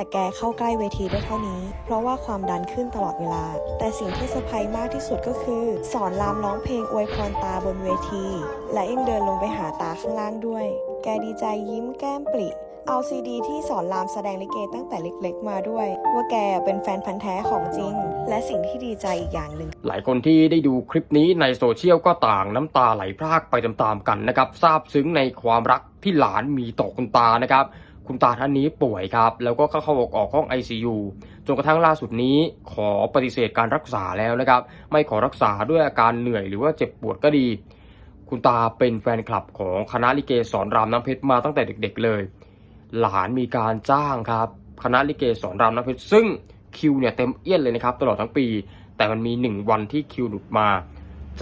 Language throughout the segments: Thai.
แต่แกเข้าใกล้เวทีได้เท่านี้ เพราะว่าความดันขึ้นตลอดเวลา แต่สิ่งที่เซอร์ไพรส์มากที่สุดก็คือ สอนรามร้องเพลงอวยพรตาบนเวที และยังเดินลงไปหาตาข้างล่างด้วย แกดีใจยิ้มแก้มปริเอาซีดีที่สอนรามแสดงลิเกตั้งแต่เล็กๆมาด้วย ว่าแกเป็นแฟนพันธ์แท้ของจริง และสิ่งที่ดีใจอีกอย่างหนึ่ง หลายคนที่ได้ดูคลิปนี้ในโซเชียลก็ต่างน้ำตาไหลพรากไปตามๆกันนะครับซาบซึ้งในความรักที่หลานมีต่อคุณตานะครับ คุณตาท่านนี้ป่วยครับ แล้วก็เข้าเข้าออกออกห้อง ICU จนกระทั่งล่าสุดนี้ขอปฏิเสธการรักษาแล้วนะครับ ไม่ขอรักษาด้วยอาการเหนื่อยหรือว่าเจ็บปวดก็ดี คุณตาเป็นแฟนคลับของคณะลิเกสอนรามน้ำเพชรมาตั้งแต่เด็กๆเลย หลานมีการจ้างครับ คณะลิเกสอนรามน้ำเพชรซึ่งคิวเนี่ยเต็มเอี้ยนเลยนะครับตลอดทั้งปี แต่มันมีหนึ่งวันที่คิวหลุดมา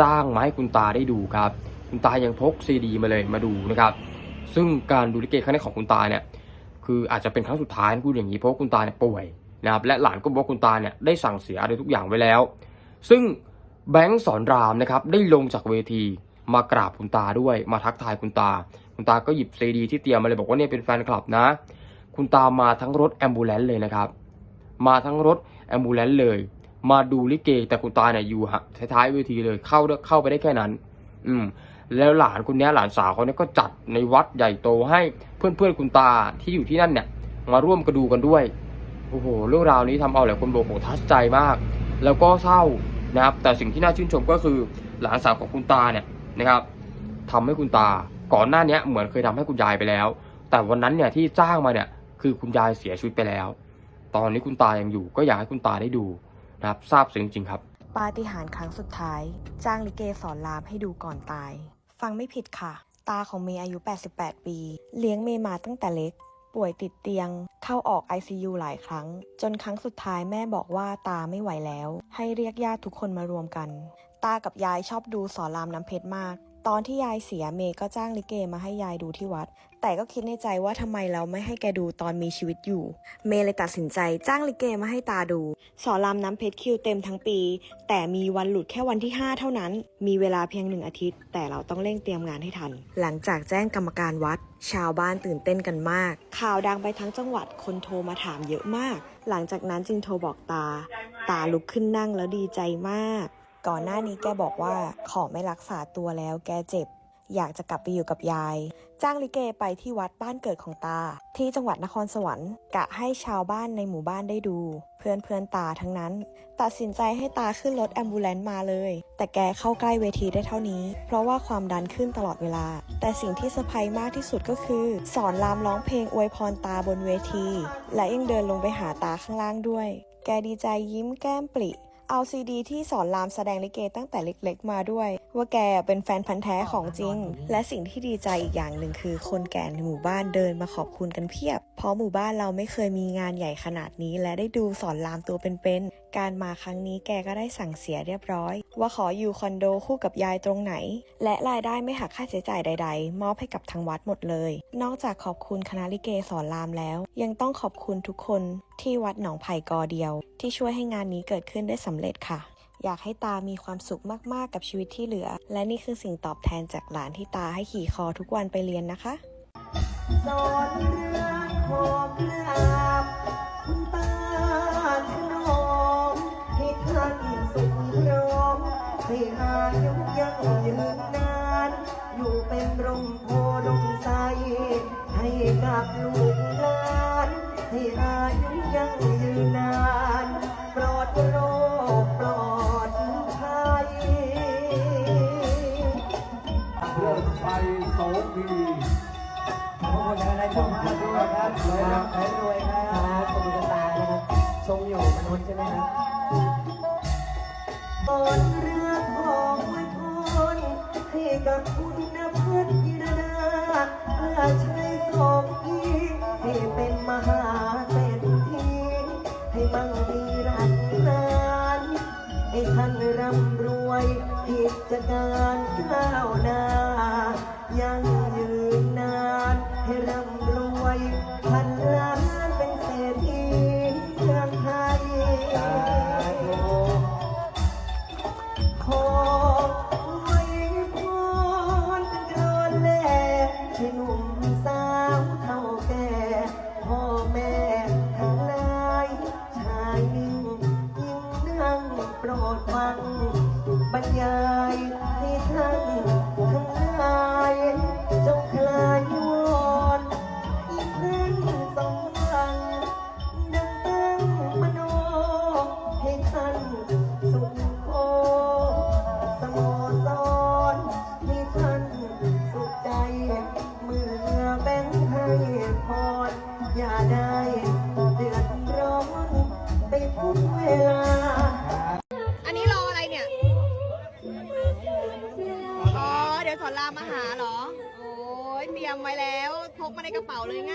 จ้างมาให้คุณตาได้ดูครับ คุณตายังพกซีดีมาเลยมาดูนะครับ ซึ่งการดูลิเกครั้งนี้ของคุณตาเนี่ย คืออาจจะเป็นครั้งสุดท้ายพูดอย่างนี้เพราะคุณตาเนี่ยป่วยนะครับและหลานก็บอกคุณตาเนี่ยได้สั่งเสียอะไรทุกอย่างไว้แล้ว ซึ่งแบงค์สอนรามนะครับได้ลงจากเวทีมากราบคุณตาด้วยมาทักทายคุณตา คุณตาก็หยิบซีดีที่เตรียมมาเลยบอกว่าเนี่ยเป็นแฟนคลับนะ คุณตามาทั้งรถแอมบูเลนต์เลยนะครับ มาทั้งรถแอมบูเลนต์เลย มาดูลิเกแต่คุณตาเนี่ยอยู่ท้ายๆเวทีเลยเข้าเข้าไปได้แค่นั้น อืม แล้วหลานคนเนี้ยหลานสาวเขาเนี่ยก็จัดในวัดใหญ่โตให้เพื่อนๆคุณตาที่อยู่ที่นั่นเนี่ยมาร่วมกระดูกันด้วยโอ้โหเรื่องราวนี้ทำเอาหลายคนบอกโหทัชใจมาก แล้วก็เศร้านะครับ แต่สิ่งที่น่าชื่นชมก็คือหลานสาวของคุณตาเนี่ยนะครับทำให้คุณตาก่อนหน้าเนี้ยเหมือนเคยทำให้คุณยายไปแล้ว แต่วันนั้นเนี่ยที่จ้างมาเนี่ยคือคุณยายเสียชีวิตไปแล้ว ตอนนี้คุณตายังอยู่ก็อยากให้คุณตาได้ดูนะครับทราบซึ้งจริงครับ ปาฏิหาริย์ครั้งสุดท้าย จ้างลิเกสอนรามให้ดูก่อนตาย ฟังไม่ผิดค่ะ ตาของเมย์อายุ 88 ปี เลี้ยงเมย์มาตั้งแต่เล็ก ป่วยติดเตียง เข้าออก ICU หลายครั้ง จนครั้งสุดท้ายแม่บอกว่าตาไม่ไหวแล้ว ให้เรียกญาติทุกคนมารวมกัน ตากับยายชอบดูสอนรามน้ำเพชรมาก ตอนที่ยายเสียเมย์ก็จ้างลิเกมาให้ยายดูที่วัด แต่ก็คิดในใจว่าทำไมเราไม่ให้แกดูตอนมีชีวิตอยู่ เมย์เลยตัดสินใจจ้างลิเกมาให้ตาดู สอนรามน้ำเพชรคิวเต็มทั้งปี แต่มีวันหลุดแค่วันที่ 5 เท่านั้น มีเวลาเพียงหนึ่งอาทิตย์ แต่เราต้องเร่งเตรียมงานให้ทัน หลังจากแจ้งกรรมการวัด ชาวบ้านตื่นเต้นกันมาก ข่าวดังไปทั้งจังหวัดคนโทรมาถามเยอะมาก หลังจากนั้นจึงโทรบอกตา ตาลุกขึ้นนั่งแล้วดีใจมาก ก่อนหน้านี้แกบอกว่าขอไม่รักษาตัวแล้วแกเจ็บ อยากจะกลับไปอยู่กับยาย จ้างลิเกไปที่วัดบ้านเกิดของตา ที่จังหวัดนครสวรรค์กะให้ชาวบ้านในหมู่บ้านได้ดู เพื่อนเพื่อนตาทั้งนั้น ตัดสินใจให้ตาขึ้นรถแอมบูเลนต์มาเลย แต่แกเข้าใกล้เวทีได้เท่านี้ เพราะว่าความดันขึ้นตลอดเวลา แต่สิ่งที่เซอร์ไพรส์มากที่สุดก็คือ สอนรามร้องเพลงอวยพรตาบนเวที และยังเดินลงไปหาตาข้างล่างด้วย แกดีใจยิ้มแก้มปริ เอาซีดีที่สอนรามแสดงลิเกตั้งแต่เล็กๆมาด้วย ว่าแกเป็นแฟนพันธ์แท้ของจริง และสิ่งที่ดีใจอีกอย่างหนึ่งคือคนแก่ในหมู่บ้านเดินมาขอบคุณกันเพียบ เพราะหมู่บ้านเราไม่เคยมีงานใหญ่ขนาดนี้ และได้ดูสอนรามตัวเป็นๆ การมาครั้งนี้แกก็ได้สั่งเสียเรียบร้อย ว่าขออยู่คอนโดคู่กับยายตรงไหน และรายได้ไม่หักค่าใช้จ่ายใด ๆ มอบให้กับทางวัดหมดเลย นอกจากขอบคุณคณะลิเกสอนรามแล้ว ยังต้องขอบคุณทุกคนที่วัดหนองไผ่กอเดียว ที่ช่วยให้งานนี้เกิดขึ้นได้สำเร็จค่ะอยากให้ตามีความสุขมาก ๆ กับชีวิตที่เหลือ และนี่คือสิ่งตอบแทนจากหลานที่ตาให้ขี่คอทุกวันไปเรียนนะคะ กับลูกหลานให้อายุยังยืนนาน ปลอดโรคปลอดภัยเริ่มชัยโสพีขอบคุณอะไรชมมาด้วยครับรวยครับรวยครับขอบคุณตานะครับทรงอยู่มนุษย์ใช่ไหมครับตอนเรือของไว้พรให้กับคุณนภัสยินดาเพื่อใช้ ของอีให้เป็นมหาเศรษฐีให้มั่งมีรักนานให้ท่านร่ำรวยกิจการก้าวหน้า ดี๋ยวสอนรามมาหาเหรอ โอ้ยเตรียมไว้แล้ว พกมาในกระเป๋าเลยไง